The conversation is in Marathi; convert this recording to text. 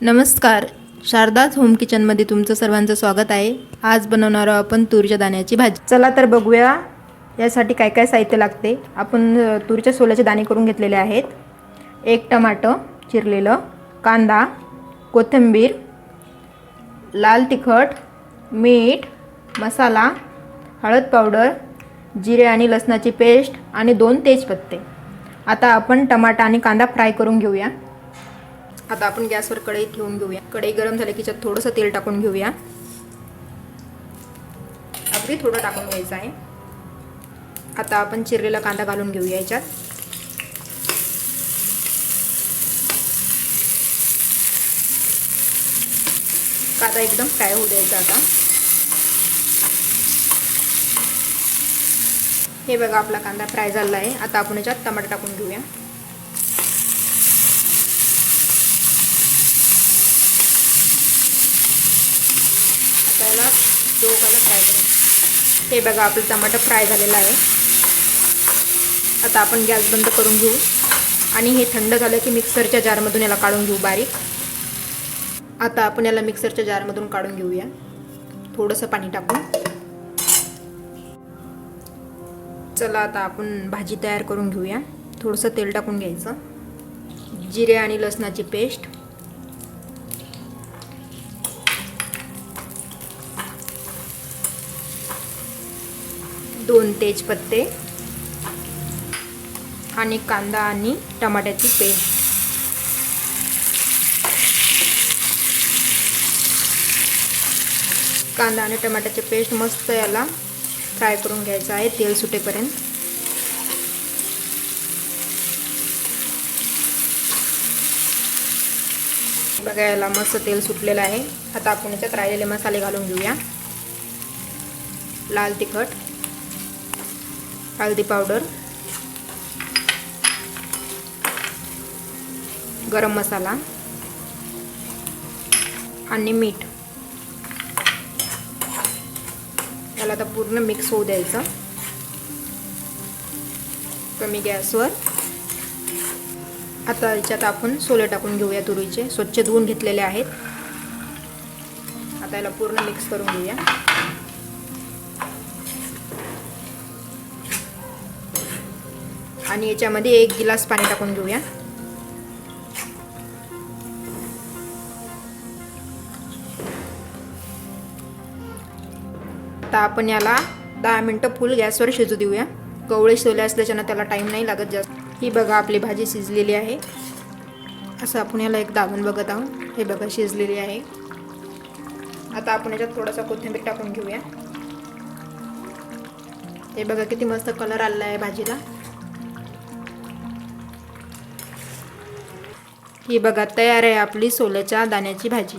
नमस्कार. शारदाच होम किचनमध्ये तुमचं सर्वांचं स्वागत आहे. आज बनवणार आहोत आपण तुरीच्या दाण्याची भाजी. चला तर बघूया यासाठी काय काय साहित्य लागते. आपण अ, तुरीच्या सोल्याचे दाणे करून घेतलेले आहेत. एक टमाटं चिरलेलं कांदा कोथिंबीर लाल तिखट मीठ मसाला हळद पावडर जिरे आणि लसणाची पेस्ट आणि दोन तेजपत्ते. आता आपण टमाटा आणि कांदा फ्राय करून घेऊया. आता आपण गॅसवर कढई ठेवून घेऊया. कढई गरम झाली की थोडंसं तेल टाकून घेऊया. अगदी थोडं टाकून घ्यायचं आहे. आता आपण चिरलेला कांदा घालून घेऊया याच्यात. कांदा एकदम फ्राय होऊ द्यायचा आता. हे बघा आपला कांदा फ्राय झाला आहे. आता आपण याच्यात टमाटर टाकून घेऊया. त्याला दोघाला फ्राय करायचं हे बघा आपलं टमाटर फ्राय झालेलं आहे. आता आपण गॅस बंद करून घेऊ. आणि हे थंड झालं की मिक्सरच्या जारमधून याला काढून घेऊ बारीक. आता आपण याला मिक्सरच्या जारमधून काढून घेऊया. थोडंसं पाणी टाकून. चला आता आपण भाजी तयार करून घेऊया. थोडंसं तेल टाकून घ्यायचं. जिरे आणि लसणाची पेस्ट. दोन तेजपत्ते आणि कांदा आणि टमाट्याची पेस्ट कांदा आणि टमाट्याचे पेस्ट मस्त याला फ्राय करून घ्यायचं आहे तेल सुटेपर्यंत. बघा याला मस्त तेल सुटलेलं आहे. आता आपण याच्यात राहिलेले मसाले घालून घेऊया. लाल तिखट. हळदी पावडर गरम मसाला आणि मीठ. याला आता पूर्ण मिक्स होऊ द्यायचं. कमी गॅसवर. आता याच्यात आपण सोले टाकून घेऊया तुरीचे. स्वच्छ धुवून घेतलेले आहेत. आता याला पूर्ण मिक्स करून घेऊया. आणि याच्यामध्ये एक गिलास पाणी टाकून घेऊया. आता आपण याला दहा मिनटं फुल गॅसवर शिजू देऊया. कवळे सोले असल्याच्यानं त्याला टाईम नाही लागत जास्त. ही बघा आपली भाजी शिजलेली आहे. असं आपण याला एक दाबून बघत आहोत. हे बघा शिजलेली आहे. आता आपण याच्यात थोडासा कोथिंबीर टाकून घेऊया. हे बघा किती मस्त कलर आलेला आहे भाजीला. ही बघा तयार आहे आपली सोल्याच्या दाण्याची भाजी.